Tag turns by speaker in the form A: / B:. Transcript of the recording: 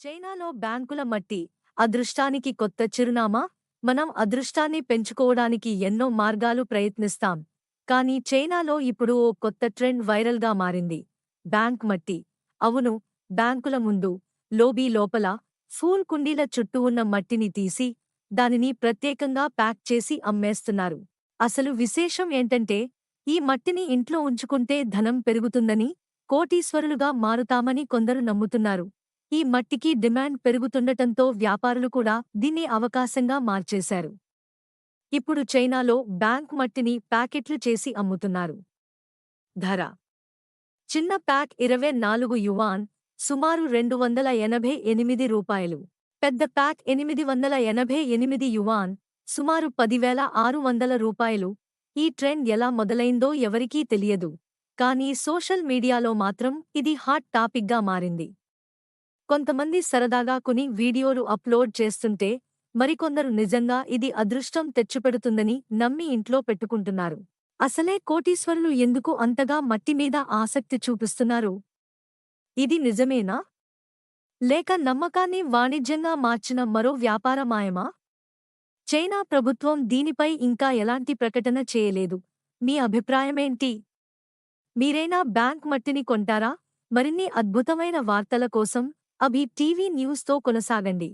A: చైనాలో బ్యాంకుల మట్టి అదృష్టానికి కొత్త చిరునామా? మనం అదృష్టాన్ని పెంచుకోవడానికి ఎన్నో మార్గాలు ప్రయత్నిస్తాం. కానీ చైనాలో ఇప్పుడు ఓ కొత్త ట్రెండ్ వైరల్గా మారింది. బ్యాంక్ మట్టి. అవును బ్యాంకుల ముందు లోబీ లోపల ఫూల్ కుండీల చుట్టూ ఉన్న మట్టిని తీసి దానిని ప్రత్యేకంగా ప్యాక్ చేసి అమ్మేస్తున్నారు. అసలు విశేషం ఏంటంటే ఈ మట్టిని ఇంట్లో ఉంచుకుంటే ధనం పెరుగుతుందని కోటీశ్వరులుగా మారుతామని కొందరు నమ్ముతున్నారు. ఈ మట్టికి డిమాండ్ పెరుగుతుండటంతో వ్యాపారులు కూడా దీన్ని అవకాశంగా మార్చేశారు. ఇప్పుడు చైనాలో బ్యాంక్ మట్టిని ప్యాకెట్లు చేసి అమ్ముతున్నారు. ధర. చిన్న ప్యాక్ ఇరవై నాలుగు యువాన్ సుమారు రెండు వందల ఎనభై ఎనిమిది రూపాయలు. పెద్ద ప్యాక్ ఎనిమిది వందల ఎనభై ఎనిమిది యువాన్ సుమారు పదివేల ఆరు వందల రూపాయలు. ఈ ట్రెండ్ ఎలా మొదలైందో ఎవరికీ తెలియదు. కానీ సోషల్ మీడియాలో మాత్రం ఇది హాట్ టాపిక్గా మారింది. కొంతమంది సరదాగా కొని వీడియోలు అప్లోడ్ చేస్తుంటే మరికొందరు నిజంగా ఇది అదృష్టం తెచ్చిపెడుతుందని నమ్మి ఇంట్లో పెట్టుకుంటున్నారు. అసలే కోటీశ్వరులు ఎందుకు అంతగా మట్టి మీద ఆసక్తి చూపిస్తున్నారు? ఇది నిజమేనా? లేక నమ్మకాన్ని వాణిజ్యంగా మార్చిన మరో వ్యాపారమాయమా? చైనా ప్రభుత్వం దీనిపై ఇంకా ఎలాంటి ప్రకటన చేయలేదు. మీ అభిప్రాయమేంటి? మీరైనా బ్యాంక్ మట్టిని కొంటారా? మరిన్ని అద్భుతమైన వార్తల కోసం అభి టీవీ న్యూస్తో కొనసాగండి.